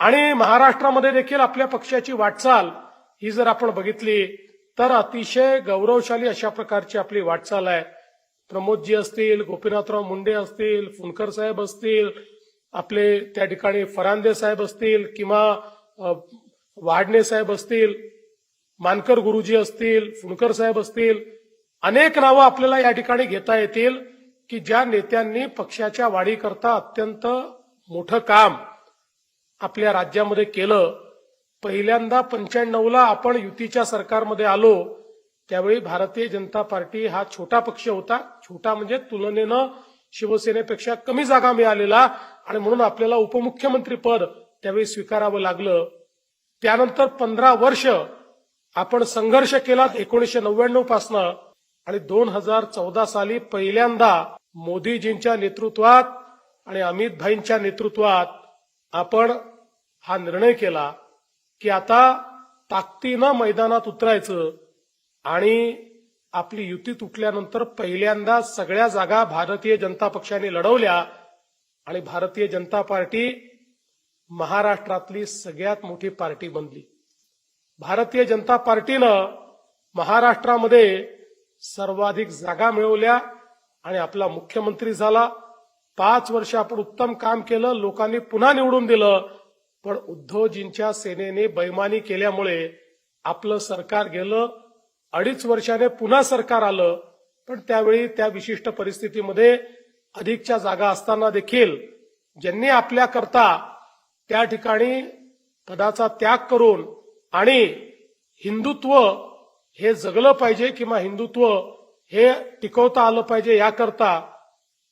आणि महाराष्ट्रामध्ये देखील आपल्या पक्षाची वाटचाल ही जर आपण बघितली तर अतिशय गौरवशाली अशा प्रकारची आपली वाटचाल आहे. प्रमोदजी असतील गोपीनाथराव मुंडे असतील फुनकर साहेब असतील आपले त्या ठिकाणी फरांदे साहेब असतील किंवा अ, वाडणे साहेब असतील मानकर गुरुजी असतील फुनकर साहेब असतील अनेक नावं आपल्याला या ठिकाणी घेता येतील की ज्या नेत्यांनी पक्षाच्या वाढीकरता अत्यंत मोठं काम आपल्या राज्यामध्ये केलं पहिल्यांदा पंच्याण्णवला आपण युतीच्या सरकारमध्ये आलो त्यावेळी भारतीय जनता पार्टी हा छोटा पक्ष होता. छोटा म्हणजे तुलनेनं शिवसेनेपेक्षा कमी जागा मिळालेला आणि म्हणून आपल्याला उपमुख्यमंत्री पद त्यावेळी स्वीकारावं लागलं. त्यानंतर पंधरा वर्ष आपण संघर्ष केला एकोणीशे नव्याण्णव पासनं आणि दोन हजार चौदा साली पहिल्यांदा मोदीजींच्या नेतृत्वात आणि अमित भाईंच्या नेतृत्वात आपण हा निर्णय केला की आता ताकदीनं मैदानात उतरायचं आणि आपली युती तुटल्यानंतर पहिल्यांदा सगळ्या जागा भारतीय जनता पक्षाने लढवल्या आणि भारतीय जनता पार्टी महाराष्ट्रातली सगळ्यात मोठी पार्टी बनली. भारतीय जनता पार्टीनं महाराष्ट्रामध्ये सर्वाधिक जागा मिळवल्या आणि आपला मुख्यमंत्री झाला. पाच वर्ष आपण उत्तम काम केलं लोकांनी पुन्हा निवडून दिलं पण उद्धवजींच्या सेनेने बैमानी केल्यामुळे आपलं सरकार गेलं अडीच वर्षाने पुन्हा सरकार आलं पण त्यावेळी त्या विशिष्ट परिस्थितीमध्ये अधिकच्या जागा असताना देखील ज्यांनी आपल्याकरता त्या ठिकाणी पदाचा त्याग करून आणि हिंदुत्व हे जगलं पाहिजे किंवा हिंदुत्व हे टिकवता आलं पाहिजे याकरता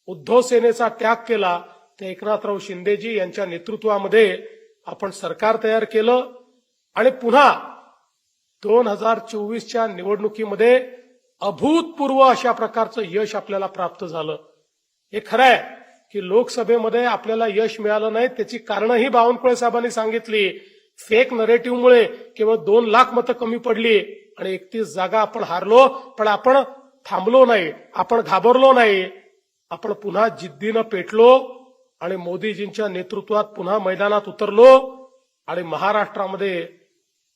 उद्धव सेनेचा त्याग केला ते एकनाथराव शिंदेजी यांच्या नेतृत्वामध्ये आपण सरकार तयार केलं आणि पुन्हा दोन हजार चोवीसच्या निवडणुकीमध्ये अभूतपूर्व अशा प्रकारचं यश आपल्याला प्राप्त झालं. हे खरं आहे की लोकसभेमध्ये आपल्याला यश मिळालं नाही त्याची कारणंही बावनकुळे साहेबांनी सांगितली. फेक नरेटिव्हमुळे केवळ दोन लाख मतं कमी पडली आणि एकतीस जागा आपण हारलो पण आपण थांबलो नाही आपण घाबरलो नाही. आपण पुन्हा जिद्दीनं पेटलो आणि मोदीजींच्या नेतृत्वात पुन्हा मैदानात उतरलो आणि महाराष्ट्रामध्ये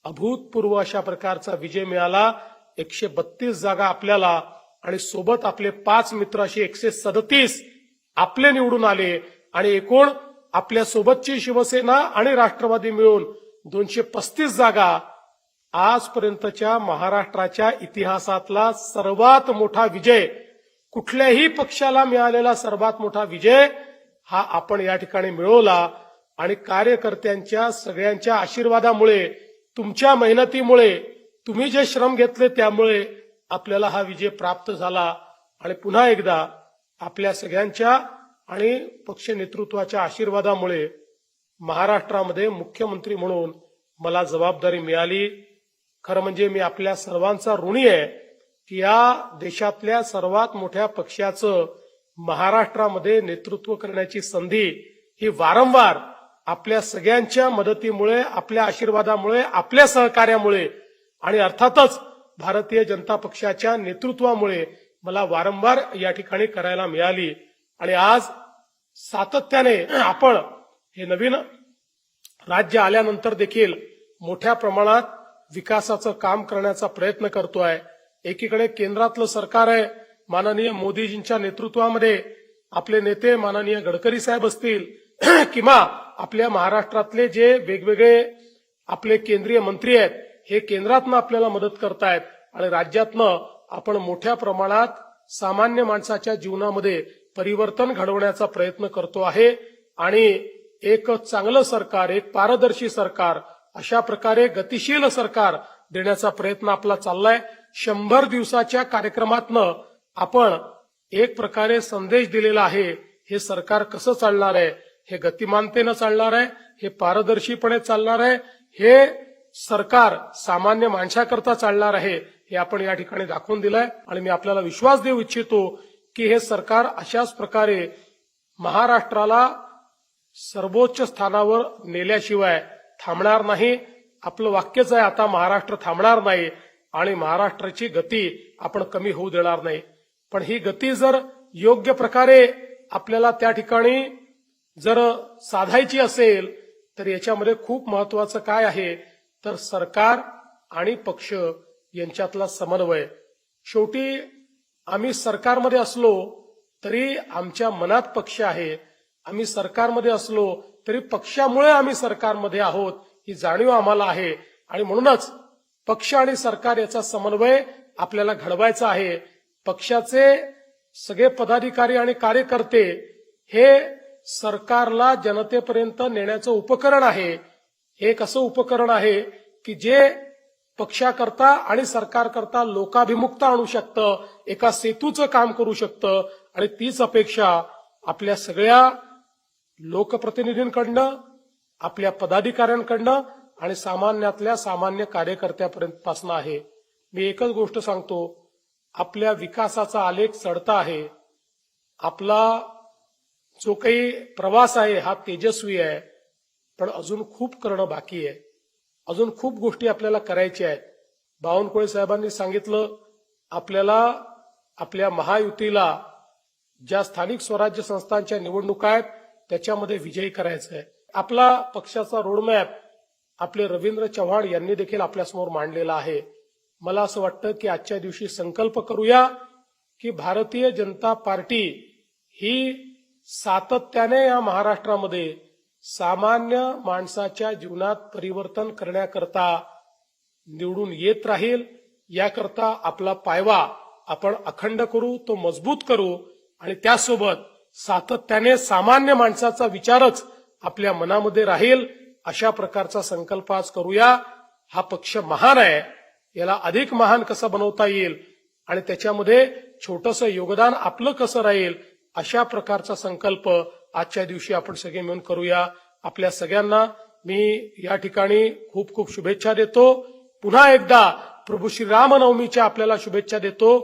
अभूतपूर्व अशा प्रकारचा विजय मिळाला. एकशे बत्तीस जागा आपल्याला आणि सोबत आपले पाच मित्र असे एकशे सदतीस आपले निवडून आले आणि एकूण आपल्या सोबतची शिवसेना आणि राष्ट्रवादी मिळून दोनशे पस्तीस जागा आजपर्यंतच्या महाराष्ट्राच्या इतिहासातला सर्वात मोठा विजय कुठल्याही पक्षाला मिळालेला सर्वात मोठा विजय हा आपण या ठिकाणी मिळवला आणि कार्यकर्त्यांच्या सगळ्यांच्या आशीर्वादामुळे तुमच्या मेहनतीमुळे तुम्ही जे श्रम घेतले त्यामुळे आपल्याला हा विजय प्राप्त झाला. आणि पुन्हा एकदा आपल्या सगळ्यांच्या आणि पक्ष नेतृत्वाच्या आशीर्वादामुळे महाराष्ट्रामध्ये मुख्यमंत्री म्हणून मला जबाबदारी मिळाली. खरं म्हणजे मी आपल्या सर्वांचा ऋणी आहे. या देशातल्या सर्वात मोठ्या पक्षाचं महाराष्ट्रामध्ये नेतृत्व करण्याची संधी ही वारंवार आपल्या सगळ्यांच्या मदतीमुळे आपल्या आशीर्वादामुळे आपल्या सहकार्यामुळे आणि अर्थातच भारतीय जनता पक्षाच्या नेतृत्वामुळे मला वारंवार या ठिकाणी करायला मिळाली. आणि आज सातत्याने आपण हे नवीन राज्य आल्यानंतर देखील मोठ्या प्रमाणात विकासाचं काम करण्याचा प्रयत्न करतोय. एकीकडे केंद्रातलं सरकार आहे माननीय मोदीजींच्या नेतृत्वामध्ये आपले नेते माननीय गडकरी साहेब असतील किंवा आपल्या महाराष्ट्रातले जे वेगवेगळे आपले केंद्रीय मंत्री आहेत हे केंद्रातनं आपल्याला मदत करतायत आणि राज्यातनं आपण मोठ्या प्रमाणात सामान्य माणसाच्या जीवनामध्ये परिवर्तन घडवण्याचा प्रयत्न करतो आहे आणि एक चांगलं सरकार एक पारदर्शी सरकार अशा प्रकारे गतिशील सरकार देण्याचा प्रयत्न आपला चाललाय. शंभर दिवसाच्या कार्यक्रमातनं आपण एक प्रकारे संदेश दिलेला आहे हे सरकार कसं चालणार आहे हे गतिमानतेनं चालणार आहे हे पारदर्शीपणे चालणार आहे हे सरकार सामान्य माणसाकरता चालणार आहे हे आपण या ठिकाणी दाखवून दिलंय. आणि मी आपल्याला विश्वास देऊ इच्छितो की हे सरकार अशाच प्रकारे महाराष्ट्राला सर्वोच्च स्थानावर नेल्याशिवाय थांबणार नाही. आपलं वाक्यच आहे आता महाराष्ट्र थांबणार नाही आणि महाराष्ट्राची गती आपण कमी होऊ देणार नाही. पण ही गती जर योग्य प्रकारे आपल्याला त्या ठिकाणी जर साधायची असेल तर याच्यामध्ये खूप महत्वाचं काय आहे? तर सरकार आणि पक्ष यांच्यातला समन्वय. शेवटी आम्ही सरकारमध्ये असलो तरी आमच्या मनात पक्ष आहे. आम्ही सरकारमध्ये असलो तरी पक्षामुळे आम्ही सरकारमध्ये आहोत ही जाणीव आम्हाला आहे. आणि म्हणूनच पक्ष आणि सरकार याचा समन्वय आपल्याला घडवायचा आहे. पक्षाचे सगळे पदाधिकारी आणि कार्यकर्ते हे सरकारला जनतेपर्यंत नेण्याचं उपकरण आहे. हे एक असं उपकरण आहे की जे पक्षाकरता आणि सरकारकरता लोकाभिमुखता आणू शकतं एका सेतूचं काम करू शकतं. आणि तीच अपेक्षा आपल्या सगळ्या लोकप्रतिनिधींकडनं आपल्या पदाधिकाऱ्यांकडनं आणि सामान्यातल्या सामान्य कार्यकर्त्यापर्यंत पासून आहे. मी एकच गोष्ट सांगतो. आपल्या विकासाचा आलेख चढता आहे. आपला जो काही प्रवास आहे हा तेजस्वी आहे. पण अजून खूप करणं बाकी आहे. अजून खूप गोष्टी आपल्याला करायच्या आहेत. बावनकुळे साहेबांनी सांगितलं आपल्याला आपल्या महायुतीला ज्या स्थानिक स्वराज्य संस्थांच्या निवडणुका आहेत त्याच्यामध्ये विजयी करायचं आहे. आपला पक्षाचा रोडमॅप आपले रवींद्र चव्हाण यांनी देखील आपल्यासमोर मांडलेला आहे. मला असं वाटतं की आजच्या दिवशी संकल्प करूया की भारतीय जनता पार्टी ही सातत्याने या महाराष्ट्रामध्ये सामान्य माणसाच्या जीवनात परिवर्तन करण्याकरता निवडून येत राहील. याकरता आपला पायवा आपण अखंड करू तो मजबूत करू आणि त्यासोबत सातत्याने सामान्य माणसाचा विचारच आपल्या मनामध्ये राहील अशा प्रकारचा संकल्प आज करूया. हा पक्ष महान आहे. याला अधिक महान कसं बनवता येईल आणि त्याच्यामध्ये छोटस योगदान आपलं कसं राहील अशा प्रकारचा संकल्प आजच्या दिवशी आपण सगळे मिळून करूया. आपल्या सगळ्यांना मी या ठिकाणी खूप खूप शुभेच्छा देतो. पुन्हा एकदा प्रभू श्री रामनवमीच्या आपल्याला शुभेच्छा देतो.